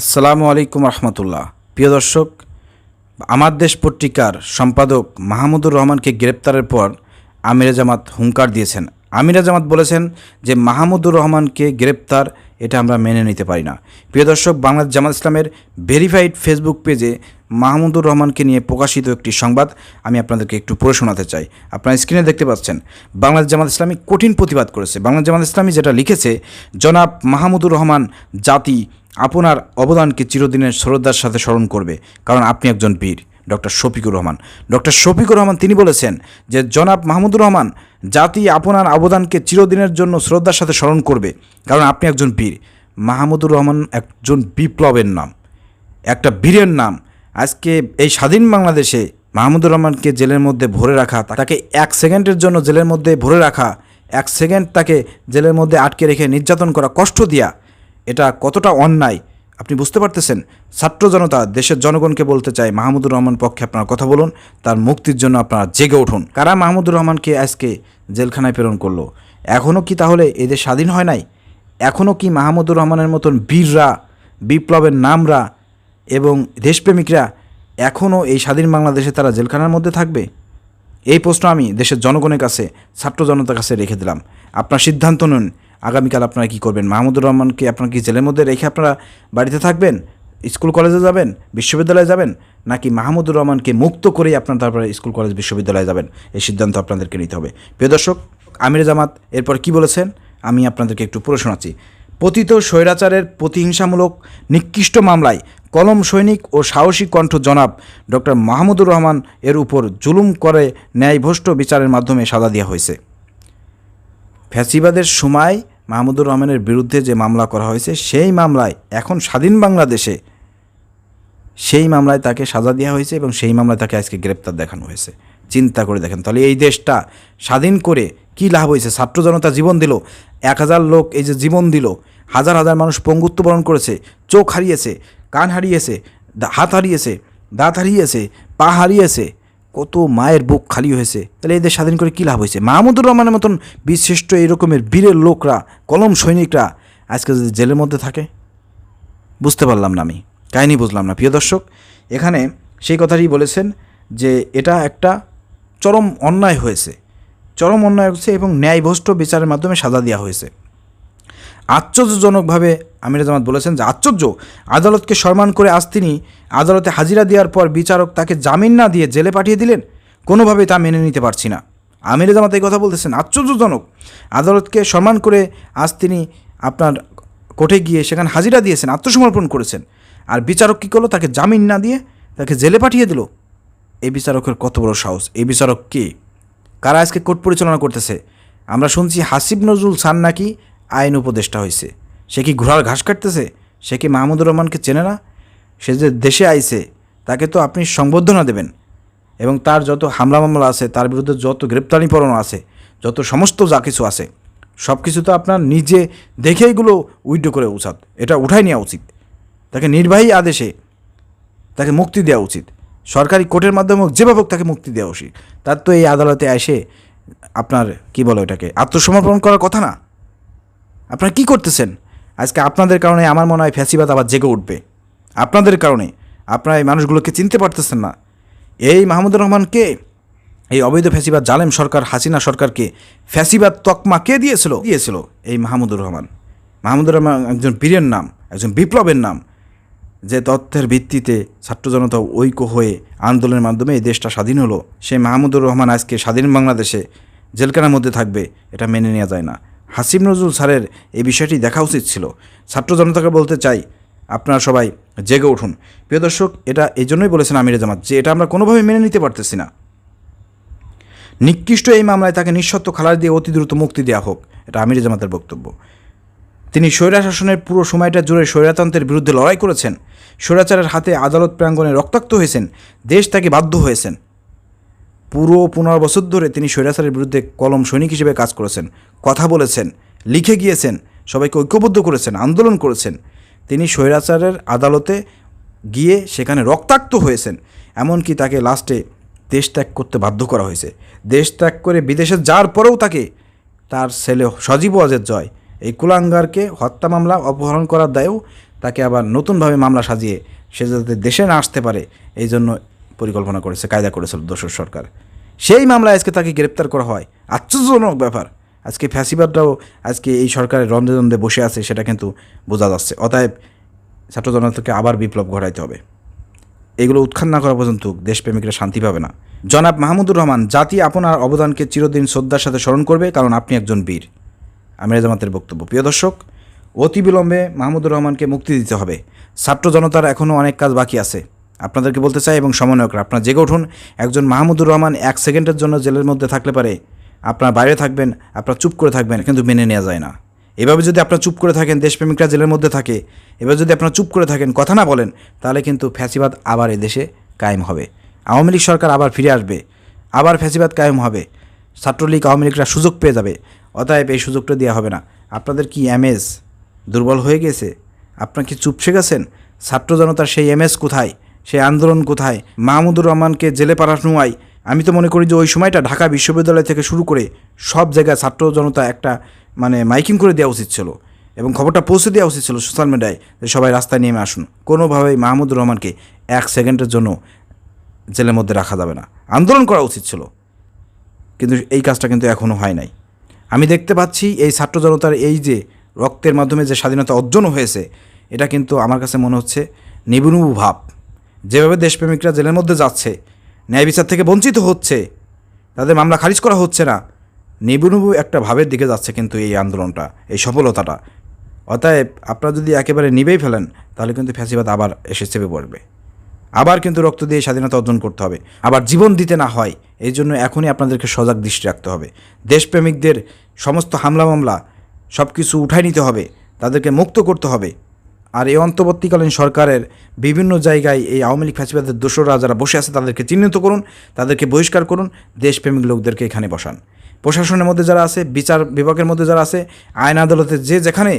আসসালামু আলাইকুম রহমতুল্লাহ। প্রিয় দর্শক, আমার দেশ পত্রিকার সম্পাদক মাহমুদুর রহমানকে গ্রেপ্তারের পর আমিরা জামাত হুঙ্কার দিয়েছেন। আমিরা জামাত বলেছেন যে মাহমুদুর রহমানকে গ্রেপ্তার, এটা আমরা মেনে নিতে পারি না। প্রিয় দর্শক, বাংলাদেশ জামাত ইসলামের ভেরিফাইড ফেসবুক পেজে মাহমুদুর রহমানকে নিয়ে প্রকাশিত একটি সংবাদ আমি আপনাদেরকে একটু পড়ে শোনাতে চাই। আপনারা স্ক্রিনে দেখতে পাচ্ছেন, বাংলাদেশ জামাত ইসলামী কঠিন প্রতিবাদ করেছে। বাংলাদেশ জামাত ইসলামী যেটা লিখেছে, জনাব মাহমুদুর রহমান জাতি আপনার অবদানকে চিরদিনের শ্রদ্ধার সাথে স্মরণ করবে, কারণ আপনি একজন বীর, ডক্টর শফিকুর রহমান। ডক্টর শফিকুর রহমান, তিনি বলেছেন যে, জনাব মাহমুদুর রহমান, জাতি আপনার অবদানকে চিরদিনের জন্য শ্রদ্ধার সাথে স্মরণ করবে, কারণ আপনি একজন বীর। মাহমুদুর রহমান একজন বিপ্লবের নাম, একটা বীরের নাম। আজকে এই স্বাধীন বাংলাদেশে মাহমুদুর রহমানকে জেলের মধ্যে ভরে রাখা, তাকে এক সেকেন্ডের জন্য জেলের মধ্যে ভরে রাখা, এক সেকেন্ড তাকে জেলের মধ্যে আটকে রেখে নির্যাতন করা, কষ্ট দিয়া এটা কতটা অন্যায়? আপনি বুঝতে পারতেছেন? ছাত্র জনতা, দেশের জনগণকে বলতে চাই মাহমুদুর রহমান পক্ষে আপনারা কথা বলুন, তার মুক্তির জন্য আপনারা জেগে উঠুন। কারা মাহমুদুর রহমানকে আজকে জেলখানায় প্রেরণ করল? এখনও কি তাহলে এদের স্বাধীন হয় নাই? এখনও কি মাহমুদুর রহমানের মতন বীররা, বিপ্লবের নামরা এবং দেশপ্রেমিকরা এখনও এই স্বাধীন বাংলাদেশে তারা জেলখানার মধ্যে থাকবে? এই প্রশ্ন আমি দেশের জনগণের কাছে, ছাত্র জনতার কাছে রেখে দিলাম। আপনার সিদ্ধান্ত নিন আগামীকাল আপনারা কী করবেন? মাহমুদুর রহমানকে আপনার কি জেলের মধ্যে রেখে আপনারা বাড়িতে থাকবেন? স্কুল কলেজে যাবেন? বিশ্ববিদ্যালয়ে যাবেন? নাকি মাহমুদুর রহমানকে মুক্ত করেই আপনার তারপরে স্কুল কলেজ, বিশ্ববিদ্যালয়ে যাবেন? এই সিদ্ধান্ত আপনাদেরকে নিতে হবে। প্রিয় দর্শক, আমির জামাত, এরপর কি বলেছেন? আমি আপনাদেরকে একটু পুরো শোনাচ্ছি। পতিত স্বৈরাচারের প্রতিহিংসামূলক নিকৃষ্ট মামলায় কলম সৈনিক ও সাহসী কণ্ঠ জনাব ডক্টর মাহমুদুর রহমান এর উপর জুলুম করে ন্যায়ভ্রষ্ট বিচারের মাধ্যমে সাজা দেওয়া হয়েছে। ফ্যাসিবাদের সময় মাহমুদুর রহমানের বিরুদ্ধে যে মামলা করা হয়েছে, সেই মামলায় এখন স্বাধীন বাংলাদেশে সেই মামলায় তাকে সাজা দেওয়া হয়েছে এবং সেই মামলায় তাকে আজকে গ্রেপ্তার দেখানো হয়েছে। চিন্তা করে দেখেন। তাহলে এই দেশটা স্বাধীন করে কি লাভ হয়েছে? ছাত্র জনতা জীবন দিল, এক হাজার লোক এই যে জীবন দিল, হাজার হাজার মানুষ পঙ্গুত্ব বরণ করেছে, চোখ হারিয়েছে, কান হারিয়েছে হাত হারিয়েছে, দাঁত হারিয়েছে, পা হারিয়েছে কত মায়ের বুক খালি হয়েছে। তাহলে এদের স্বাধীন করে কী লাভ হয়েছে? মাহমুদুর রহমানের মতন বিশিষ্ট এরকমের বীরের লোকরা, কলম সৈনিকরা আজকে যদি জেলের মধ্যে থাকে? বুঝতে পারলাম না আমি। কাহিনি বুঝলাম না। প্রিয় দর্শক, এখানে সেই কথাটি বলেছেন যে এটা একটা চরম অন্যায় হয়েছে। চরম অন্যায় হয়েছে এবং ন্যায়ভ্রষ্ট বিচারের মাধ্যমে সাজা দেওয়া হয়েছে। আশ্চর্যজনকভাবে আমির জামাত বলেছেন যে আশ্চর্য, আদালতকে সম্মান করে আজ তিনি আদালতে হাজিরা দেওয়ার পর বিচারক তাকে জামিন না দিয়ে জেলে পাঠিয়ে দিলেন কোনোভাবেই তা মেনে নিতে পারছি না। আমির জামাত এই কথা বলতেছেন, আশ্চর্যজনক, আদালতকে সম্মান করে আজ তিনি আপনার কোর্টে গিয়ে সেখানে হাজিরা দিয়েছেন, আত্মসমর্পণ করেছেন। আর বিচারক কী করল? তাকে জামিন না দিয়ে তাকে জেলে পাঠিয়ে দিল। এই বিচারকের কত বড় সাহস, এই বিচারক কে? কারা আজকে কোর্ট পরিচালনা করতেছে? আমরা শুনছি হাসিব নজরুল সান নাকি আইন উপদেষ্টা হয়েছে সে কি ঘোড়ার ঘাস কাটতেছে? সে কি মাহমুদুর রহমানকে চেনে না? সে যে দেশে আইছে, তাকে তো আপনি সংবর্ধনা দেবেন। এবং তার যত হামলা মামলা আছে, তার বিরুদ্ধে যত গ্রেপ্তারি পরোয়ানা আছে, যত সমস্ত যা কিছু আছে, সব কিছু তো আপনার নিজে দেখে এগুলো উইড্রো করে উচিত এটা উঠাই নেওয়া উচিত। তাকে নির্বাহী আদেশে তাকে মুক্তি দেওয়া উচিত। সরকারি কোর্টের মাধ্যমে যেভাবে হোক তাকে মুক্তি দেওয়া উচিত। তার তো এই আদালতে এসে আপনার, কি বলো এটাকে আত্মসমর্পণ করার কথা না? আপনারা কি করতেছেন? আজকে আপনাদের কারণে আমার মনে হয় ফ্যাসিবাদ আবার জেগে উঠবে। আপনাদের কারণে। আপনারা এই মানুষগুলোকে চিনতে পারতেছেন না। এই মাহমুদুর রহমানকে এই অবৈধ ফ্যাসিবাদ জালেম সরকার, হাসিনা সরকারকে ফ্যাসিবাদ তকমা কে দিয়েছিল? দিয়েছিল এই মাহমুদুর রহমান। মাহমুদুর রহমান একজন বীরের নাম, একজন বিপ্লবের নাম, যে তথ্যের ভিত্তিতে ছাত্র জনতা ঐক্য হয়ে আন্দোলনের মাধ্যমে এই দেশটা স্বাধীন হলো, সেই মাহমুদুর রহমান আজকে স্বাধীন বাংলাদেশে জেলখানার মধ্যে থাকবে, এটা মেনে নেওয়া যায় না। হাসিম নজরুল স্যারের এই বিষয়টি দেখা উচিত ছিল। ছাত্র জনতাকে বলতে চাই, আপনারা সবাই জেগে উঠুন। প্রিয় দর্শক, এটা এই জন্যই বলেছেন আমির জামাত যে এটা আমরা কোনোভাবে মেনে নিতে পারতেছি না। নিকৃষ্ট এই মামলায় তাকে নিঃশর্ত খালাস দিয়ে অতি দ্রুত মুক্তি দেওয়া হোক, এটা আমির জামাতের বক্তব্য। তিনি স্বৈরা শাসনের পুরো সময়টা জুড়ে স্বৈরাতন্ত্রের বিরুদ্ধে লড়াই করেছেন, স্বৈরাচারের হাতে আদালত প্রাঙ্গণে রক্তাক্ত হয়েছেন, দেশ তাকে বাধ্য হয়েছেন। পুরো পনেরো বছর ধরে তিনি স্বৈরাচারের বিরুদ্ধে কলম সৈনিক হিসেবে কাজ করেছেন, কথা বলেছেন, লিখে গিয়েছেন, সবাইকে ঐক্যবদ্ধ করেছেন, আন্দোলন করেছেন। তিনি স্বৈরাচারের আদালতে গিয়ে সেখানে রক্তাক্ত হয়েছেন, এমনকি তাকে লাস্টে দেশ ত্যাগ করতে বাধ্য করা হয়েছে। দেশ ত্যাগ করে বিদেশে যাওয়ার পরেও তাকে তার ছেলে সজীব ওয়াজের জয়, এই কুলাঙ্গারকে হত্যা মামলা অপহরণ করার দায়েও তাকে আবার নতুনভাবে মামলা সাজিয়ে সে যাতে দেশে না আসতে পারে, এই জন্য পরিকল্পনা করেছে, কায়দা করেছিল দোসর সরকার। সেই মামলায় আজকে তাকে গ্রেপ্তার করা হয়। আশ্চর্যজনক ব্যাপার। আজকে ফ্যাসিবাদটাও আজকে এই সরকারের রন্ধে দ্বন্দ্বে বসে আছে, সেটা কিন্তু বোঝা যাচ্ছে। অতএব ছাত্র জনতাকে আবার বিপ্লব ঘটাইতে হবে। এগুলো উৎখান না করা পর্যন্ত দেশপ্রেমিকরা শান্তি পাবে না। জনাব মাহমুদুর রহমান, জাতি আপনার অবদানকে চিরদিন শ্রদ্ধার সাথে স্মরণ করবে, কারণ আপনি একজন বীর। আমির জামাতের বক্তব্য। প্রিয় দর্শক, অতি বিলম্বে মাহমুদুর রহমানকে মুক্তি দিতে হবে। ছাত্র জনতার এখনও অনেক কাজ বাকি আছে। আপনাদেরকে বলতে চাই এবং সমন্বয়করা, আপনারা জেগে উঠুন। একজন মাহমুদুর রহমান এক সেকেন্ডের জন্য জেলের মধ্যে থাকলে পারে। আপনার বাইরে থাকবেন, আপনার চুপ করে থাকবেন, কিন্তু মেনে নেওয়া যায় না। এভাবে যদি আপনারা চুপ করে থাকেন, দেশপ্রেমিকরা জেলের মধ্যে থাকে এবার যদি আপনারা চুপ করে থাকেন, কথা না বলেন, তাহলে কিন্তু ফ্যাসিবাদ আবার দেশে কায়েম হবে। আওয়ামী লীগ সরকার আবার ফিরে আসবে, আবার ফ্যাসিবাদ কায়েম হবে। ছাত্রলীগ, আওয়ামী লীগরা সুযোগ পেয়ে যাবে, অতএব এই সুযোগটা দেওয়া হবে না। আপনাদের কি এমএস দুর্বল হয়ে গেছে আপনার কি চুপসে গেছেন ছাত্র জনতার সেই এমএস কোথায়? সেই আন্দোলন কোথায়? মাহমুদুর রহমানকে জেলে পাঠানোয় আমি তো মনে করি যে ওই সময়টা ঢাকা বিশ্ববিদ্যালয় থেকে শুরু করে সব জায়গায় ছাত্র জনতা একটা মানে মাইকিং করে দেওয়া উচিত ছিল এবং খবরটা পৌঁছে দেওয়া উচিত ছিল সোশ্যাল মিডিয়ায় যে সবাই রাস্তায় নেমে আসুন। কোনোভাবেই মাহমুদুর রহমানকে এক সেকেন্ডের জন্য জেলের মধ্যে রাখা যাবে না। আন্দোলন করা উচিত ছিল। কিন্তু এই কাজটা কিন্তু এখনও হয় নাই। আমি দেখতে পাচ্ছি এই ছাত্র জনতার এই যে রক্তের মাধ্যমে যে স্বাধীনতা অর্জন হয়েছে, এটা কিন্তু আমার কাছে মনে হচ্ছে নিবুনুবু ভাব। যেভাবে দেশপ্রেমিকরা জেলের মধ্যে যাচ্ছে, ন্যায় বিচার থেকে বঞ্চিত হচ্ছে, তাদের মামলা খারিজ করা হচ্ছে না, নিবুনুবু একটা ভাবের দিকে যাচ্ছে কিন্তু এই আন্দোলনটা, এই সফলতাটা। অতএব আপনারা যদি একেবারে নিবেই ফেলেন, তাহলে কিন্তু ফ্যাসিবাদ আবার এসে চেপে পড়বে। আবার কিন্তু রক্ত দিয়ে স্বাধীনতা অর্জন করতে হবে। আবার জীবন দিতে না হয়, এই জন্য এখনই আপনাদেরকে সজাগ দৃষ্টি রাখতে হবে। দেশপ্রেমিকদের সমস্ত হামলা মামলা সব কিছু উঠাই নিতে হবে, তাদেরকে মুক্ত করতে হবে। আর এই অন্তর্বর্তীকালীন সরকারের বিভিন্ন জায়গায় এই আওয়ামী লীগ ফ্যাসিবাদের দোসররা যারা বসে আছে তাদেরকে চিহ্নিত করুন, তাদেরকে বহিষ্কার করুন, দেশপ্রেমিক লোকদেরকে এখানে বসান। প্রশাসনের মধ্যে যারা আছে, বিচার বিভাগের মধ্যে যারা আছে, আইন আদালতে যে যেখানে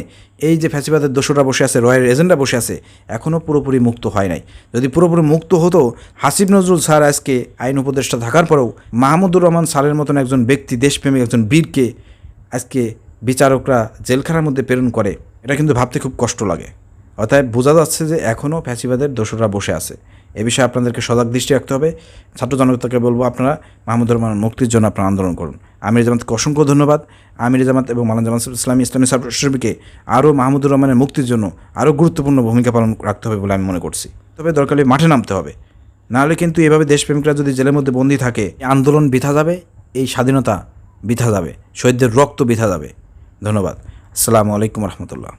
এই যে ফ্যাসিবাদের দোষরা বসে আছে, রয়ের এজেন্ডা বসে আছে এখনও পুরোপুরি মুক্ত হয় নাই। যদি পুরোপুরি মুক্ত হতো, হাসিব নজরুল স্যার আজকে আইন উপদেষ্টা থাকার পরেও মাহমুদুর রহমান স্যারের মতন একজন ব্যক্তি, দেশপ্রেমিক একজন বীরকে আজকে বিচারকরা জেলখানার মধ্যে প্রেরণ করে, এটা কিন্তু ভাবতে খুব কষ্ট লাগে। অতএব বোঝা যাচ্ছে যে এখনও ফ্যাসিবাদের দোষরা বসে আছে। এ বিষয়ে আপনাদেরকে সজাগ দৃষ্টি রাখতে হবে। ছাত্র জনতাকে বলব, আপনারা মাহমুদুর রহমান মুক্তির জন্য আপনারা আন্দোলন করুন। আমির জামাতকে অসংখ্য ধন্যবাদ। আমির জামাত এবং মালান জামাত ইসলামী ইসলামী ছাত্রশিবিকে আরও মাহমুদুর রহমানের মুক্তির জন্য আরও গুরুত্বপূর্ণ ভূমিকা পালন রাখতে হবে বলে আমি মনে করছি। তবে দরকার মাঠে নামতে হবে। নাহলে কিন্তু এভাবে দেশপ্রেমিকরা যদি জেলের মধ্যে বন্দী থাকে আন্দোলন বৃথা যাবে, এই স্বাধীনতা বৃথা যাবে, শহীদদের রক্ত বৃথা যাবে। ধন্যবাদ। আসসালামু আলাইকুম রহমতুল্লাহ।